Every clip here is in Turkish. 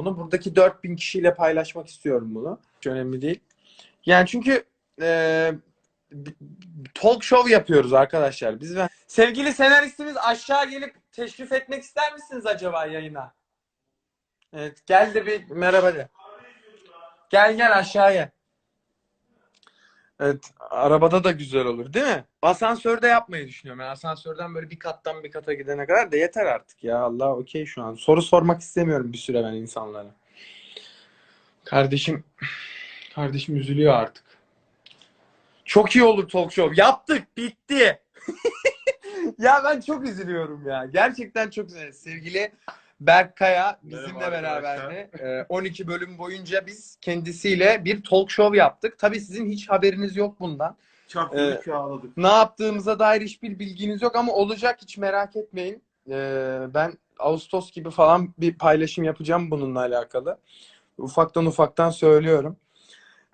bunu. Buradaki 4000 kişiyle paylaşmak istiyorum bunu. Hiç önemli değil. Yani çünkü e, talk show yapıyoruz arkadaşlar. Biz ve sevgili senaristimiz aşağı gelip teşrif etmek ister misiniz acaba yayına? Evet, gel de bir merhaba de. Gel gel aşağıya. Evet, arabada da güzel olur, değil mi? Asansörde yapmayı düşünüyorum. Yani asansörden böyle bir kattan bir kata gidene kadar da yeter artık ya. Allah okey şu an. Soru sormak istemiyorum bir süre ben insanlara. Kardeşim, kardeşim üzülüyor artık. Çok iyi olur talk show. Yaptık, bitti. ya ben çok üzülüyorum ya. Gerçekten çok üzülüyorum. Sevgili Berk Kaya bizimle Merhaba beraberdi. Ee, 12 bölüm boyunca biz kendisiyle bir talk show yaptık. Tabii sizin hiç haberiniz yok bundan. Çarpıldık ve ağladık. Ne yaptığımıza dair hiçbir bilginiz yok ama olacak hiç merak etmeyin. Ee, ben Ağustos gibi falan bir paylaşım yapacağım bununla alakalı. Ufaktan ufaktan söylüyorum.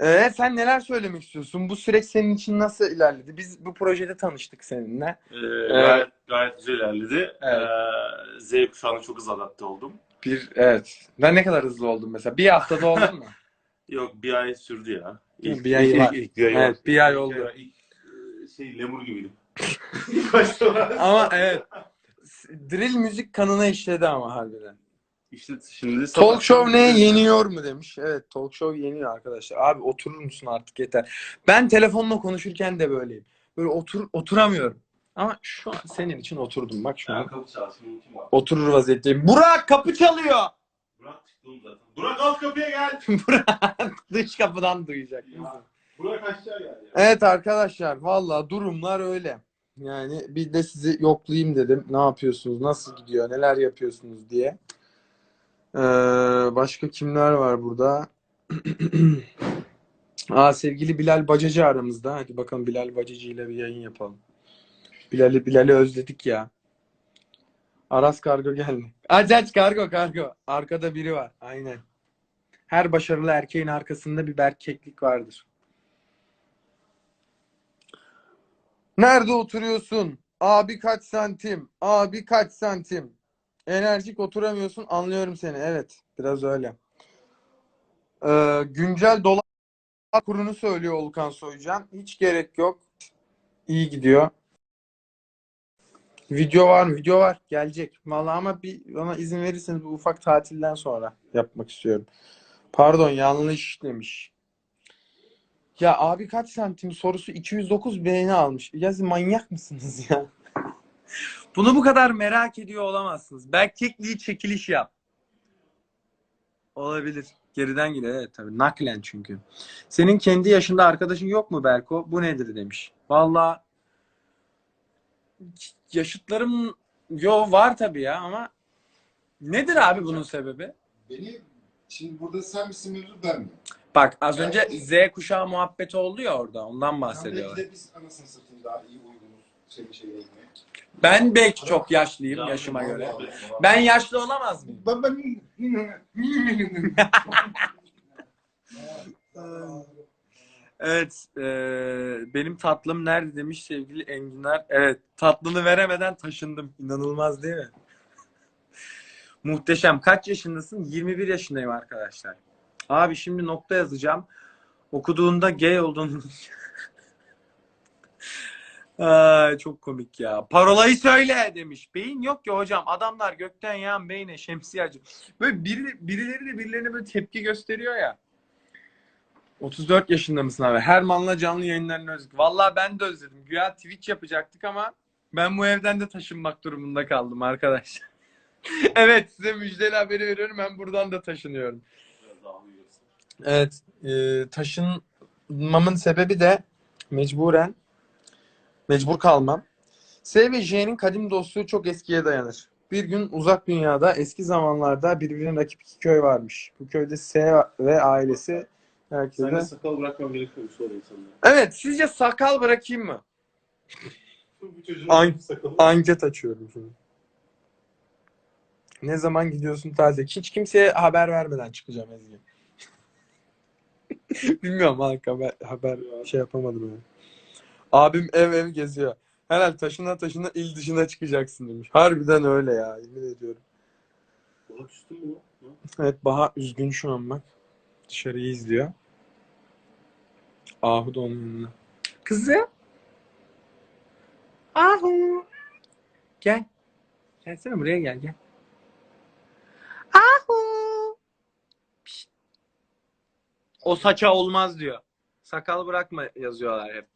Ee, sen neler söylemek istiyorsun? Bu süreç senin için nasıl ilerledi? Biz bu projede tanıştık seninle. Ee, gayet, gayet güzel ilerledi. Evet. Ee, Z kuşağına çok hızlı adapte oldum. Bir evet. Ben ne kadar hızlı oldum mesela? Bir haftada oldun mu? Yok bir ay sürdü ya. Mi? Bir ay var. ilk bir ay Evet, var. bir ay İlk oldu. İlk, e, şey lemur gibiydim. İlk ama evet. Drill müzik kanına işledi ama harbiden. İşte şimdi Talk show ne yeniyor mu demiş. Evet talk show yeniyor arkadaşlar. Abi oturur musun artık yeter. Ben telefonla konuşurken de böyleyim. Böyle otur oturamıyorum. Ama şu an senin için oturdum bak şu an. kapı çalsın. Oturur vaziyetteyim. Burak kapı çalıyor. Burak çıktı oğlum zaten. Burak alt kapıya gel. Burak dış kapıdan duyacak. Ya. Burak aşağı gel ya. Evet arkadaşlar valla durumlar öyle. Yani bir de sizi yoklayayım dedim. Ne yapıyorsunuz? Nasıl gidiyor? Neler yapıyorsunuz diye. Ee, başka kimler var burada? Aa, sevgili Bilal Bacacı aramızda. Hadi bakalım Bilal Bacacı ile bir yayın yapalım. Bilal'i Bilal'i özledik ya. Aras Kargo geldi. Aç aç Kargo Kargo. Arkada biri var. Aynen. Her başarılı erkeğin arkasında bir erkeklik vardır. Nerede oturuyorsun? Abi kaç santim? Abi kaç santim? Enerjik oturamıyorsun. Anlıyorum seni. Evet. Biraz öyle. Ee, güncel dolar kurunu söylüyor Olkan Soycan. Hiç gerek yok. İyi gidiyor. Video var mı? Video var. Gelecek. Vallahi ama bir bana izin verirseniz bu ufak tatilden sonra yapmak istiyorum. Pardon yanlış demiş. Ya abi kaç santim sorusu 209 beğeni almış. Ya siz manyak mısınız ya? Bunu bu kadar merak ediyor olamazsınız. Berkekliği çekiliş yap. Olabilir. Geriden geliyor evet tabii. Naklen çünkü. Senin kendi yaşında arkadaşın yok mu Berko? Bu nedir demiş. Vallahi yaşıtlarım yo var tabii ya ama nedir abi bunun sebebi? Beni şimdi burada sen misin mevzu ben mi? Bak az önce Z kuşağı muhabbeti oldu ya orada. Ondan bahsediyorlar. belki de biz anasını satayım daha iyi uygunuz senin şeyine. Ben belki çok yaşlıyım Ya, yaşıma göre. Ben yaşlı olamaz mıyım? Evet, e, benim tatlım nerede demiş sevgili Enginar. Evet, tatlını veremeden taşındım. İnanılmaz değil mi? Muhteşem. Kaç yaşındasın? 21 yaşındayım arkadaşlar. Abi şimdi nokta yazacağım. Okuduğunda gay olduğunu... Ay, çok komik ya. Parolayı söyle demiş. Beyin yok ki hocam. Adamlar gökten yağan beyne şemsiye acı. Böyle biri, birileri de birilerine böyle tepki gösteriyor ya. 34 yaşında mısın abi? Herman'la canlı yayınlarını özledik. Vallahi ben de özledim. Güya Twitch yapacaktık ama ben bu evden de taşınmak durumunda kaldım arkadaşlar. evet size müjdeli haberi veriyorum. Ben buradan da taşınıyorum. Evet. E, taşınmamın sebebi de mecburen mecbur kalmam. S ve J'nin kadim dostluğu çok eskiye dayanır. Bir gün uzak dünyada eski zamanlarda birbirine rakip iki köy varmış. Bu köyde S ve ailesi herkese... Sen de sakal bırakmam gerekiyor mu sorayım sana. Evet, sizce sakal bırakayım mı? An-. Anket açıyorum şimdi. Ne zaman gidiyorsun tatile? Hiç kimseye haber vermeden çıkacağım Ezgi. Bilmiyorum kanka haber, haber şey yapamadım yani. Abim ev ev geziyor. Herhalde taşına taşına il dışına çıkacaksın demiş. Harbiden öyle ya yemin ediyorum. Burak üstün mü? Evet Baha üzgün şu an bak. Dışarıyı izliyor. Ahu da onun yanında. Kızım. Ahu. Gel. Gelsene buraya gel gel. Ahu. Pişt. O saça olmaz diyor. Sakal bırakma yazıyorlar hep.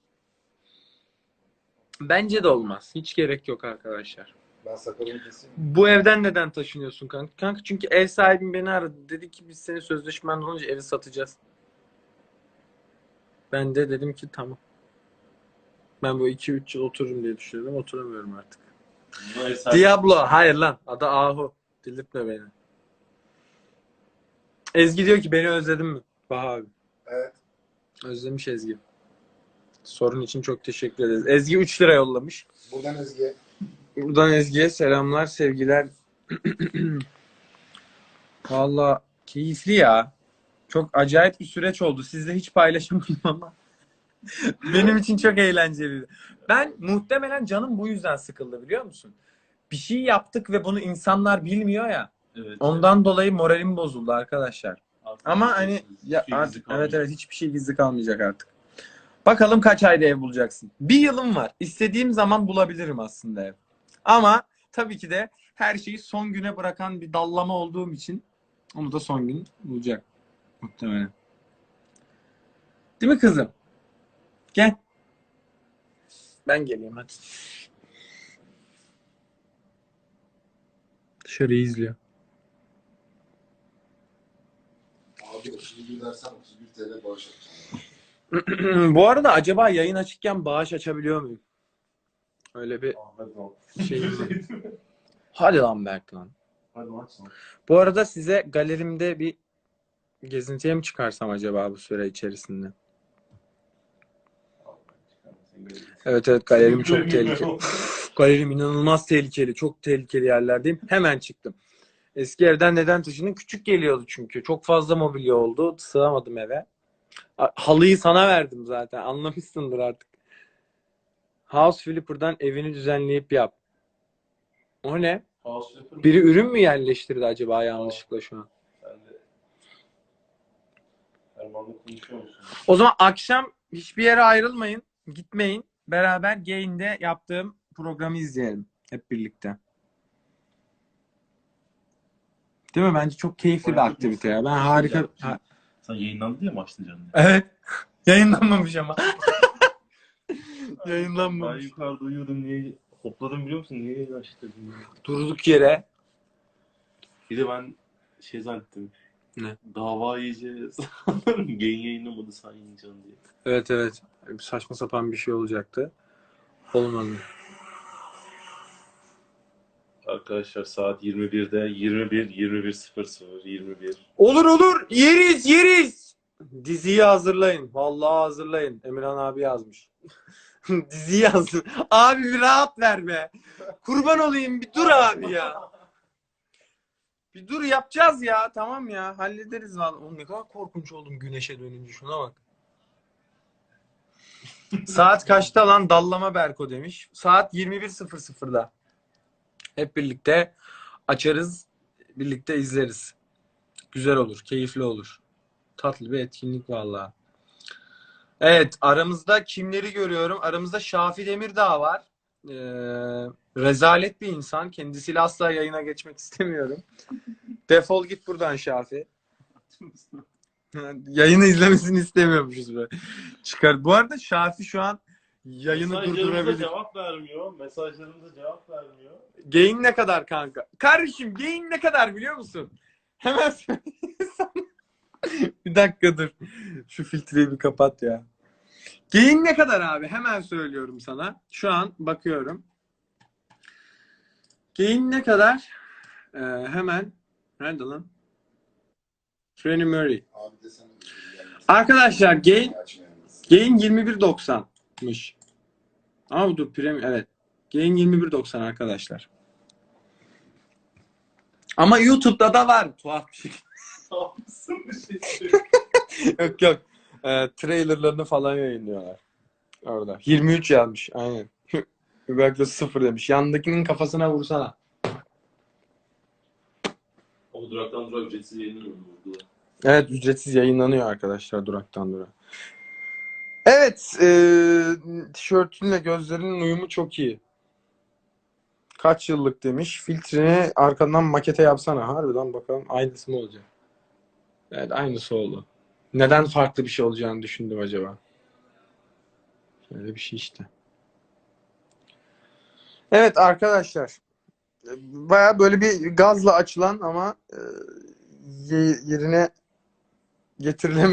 Bence de olmaz. Hiç gerek yok arkadaşlar. Ben sakalımı keseyim. Bu evden neden taşınıyorsun kanka? Kanka çünkü ev sahibim beni aradı. Dedi ki biz senin sözleşmen olunca evi satacağız. Ben de dedim ki tamam. Ben bu 2-3 yıl otururum diye düşünüyordum. Oturamıyorum artık. Diablo. Hayır lan. Adı Ahu. Delirtme beni. Ezgi diyor ki beni özledin mi? Baha abi. Evet. Özlemiş Ezgi. Sorun için çok teşekkür ederiz. Ezgi 3 lira yollamış. Buradan Ezgi'ye. Buradan Ezgi'ye selamlar, sevgiler. Valla keyifli ya. Çok acayip bir süreç oldu. Sizle hiç paylaşamadım ama. Benim için çok eğlenceliydi. Ben muhtemelen canım bu yüzden sıkıldı biliyor musun? Bir şey yaptık ve bunu insanlar bilmiyor ya. Evet. Ondan dolayı moralim bozuldu arkadaşlar. Artık Ama hani şey ya artık evet evet hiçbir şey gizli kalmayacak artık. Bakalım kaç ayda ev bulacaksın. Bir yılım var. İstediğim zaman bulabilirim aslında ev. Ama tabii ki de her şeyi son güne bırakan bir dallama olduğum için onu da son gün bulacak. Muhtemelen. Değil mi kızım? Gel. Ben geleyim hadi. Dışarıyı izliyor. Abi 31 dersen 31 TL bağış atacağım. Bu arada acaba yayın açıkken bağış açabiliyor muyum? Öyle bir Aa, Hadi lan. Berk lan. Hadi lan. Bu arada size galerimde bir gezintiye mi çıkarsam acaba bu süre içerisinde? Evet evet galerim çok tehlikeli. Galerim inanılmaz tehlikeli. Çok tehlikeli yerlerdeyim. Hemen çıktım. Eski evden neden taşındım? Küçük geliyordu çünkü. Çok fazla mobilya oldu. Sığamadım eve. Halıyı sana verdim zaten. Anlamışsındır artık. House Flipper'dan evini düzenleyip yap. O ne? House flipper Biri ürün mü yerleştirdi acaba yanlışlıkla şu an? O zaman akşam hiçbir yere ayrılmayın. Gitmeyin. Beraber Gain'de yaptığım programı izleyelim. Hep birlikte. Değil mi? Bence çok keyifli bir aktivite ya. Ben harika... Ha- Sen yayınlandı diye mi açtın canını? Evet. Yayınlanmamış ama. Ben Yayınlanmamış. yukarıda uyuyordum niye hopladım biliyor musun? Niye yayın? Durduk yere. Bir de ben şey zannettim. Ne? Dava yiyeceğiz. Yayın yayınlamadı sen yayınlayacaksın diye. Evet evet. Saçma sapan bir şey olacaktı. Olmadı. Arkadaşlar saat 21'de 21 21.00 21. Olur olur. Yeriz yeriz. Diziyi hazırlayın. Vallahi hazırlayın. Emirhan abi yazmış. Diziyi yazdı. Abi bir rahat ver be. Kurban olayım bir dur abi ya. Bir dur yapacağız ya. Tamam ya. Hallederiz vallahi. Oğlum ne kadar korkunç oldum güneşe dönünce. Şuna bak. Saat kaçta lan dallama Berko demiş. Saat 21.00'da. Hep birlikte açarız. Birlikte izleriz. Güzel olur. Keyifli olur. Tatlı bir etkinlik vallahi. Evet aramızda kimleri görüyorum? Aramızda Şafi Demirdağ var. Ee, rezalet bir insan. Kendisiyle asla yayına geçmek istemiyorum. Defol git buradan Şafi. Yayını izlemesini istemiyormuşuz böyle. Çıkar. Bu arada Şafi şu an yayını Mesajlarımıza durdurabilir. cevap vermiyor. Mesajlarımıza cevap vermiyor. Gain ne kadar kanka? Kardeşim gain ne kadar biliyor musun? Hemen bir dakika dur. Şu filtreyi bir kapat ya. Gain ne kadar abi? Hemen söylüyorum sana. Şu an bakıyorum. Gain ne kadar? Ee, hemen. Nerede lan? Freddie Murray. Arkadaşlar gain. Gain 21.90'mış. Ama dur premium evet. Gain 21.90 arkadaşlar. Ama YouTube'da da var tuhaf bir şey. Sağ mısın bir şey yok yok. Ee, trailerlarını falan yayınlıyorlar. Orada. 23 yazmış. Aynen. Überkle 0 demiş. Yandakinin kafasına vursana. Ama duraktan durağa ücretsiz yayınlanıyor. Evet ücretsiz yayınlanıyor arkadaşlar duraktan dura. Evet e, tişörtünle gözlerinin uyumu çok iyi. Kaç yıllık demiş. Filtreni arkadan makete yapsana. Harbiden bakalım aynısı mı olacak? Evet aynısı oldu. Neden farklı bir şey olacağını düşündüm acaba? Öyle bir şey işte. Evet arkadaşlar. Baya böyle bir gazla açılan ama e, ye- yerine getirilemeyen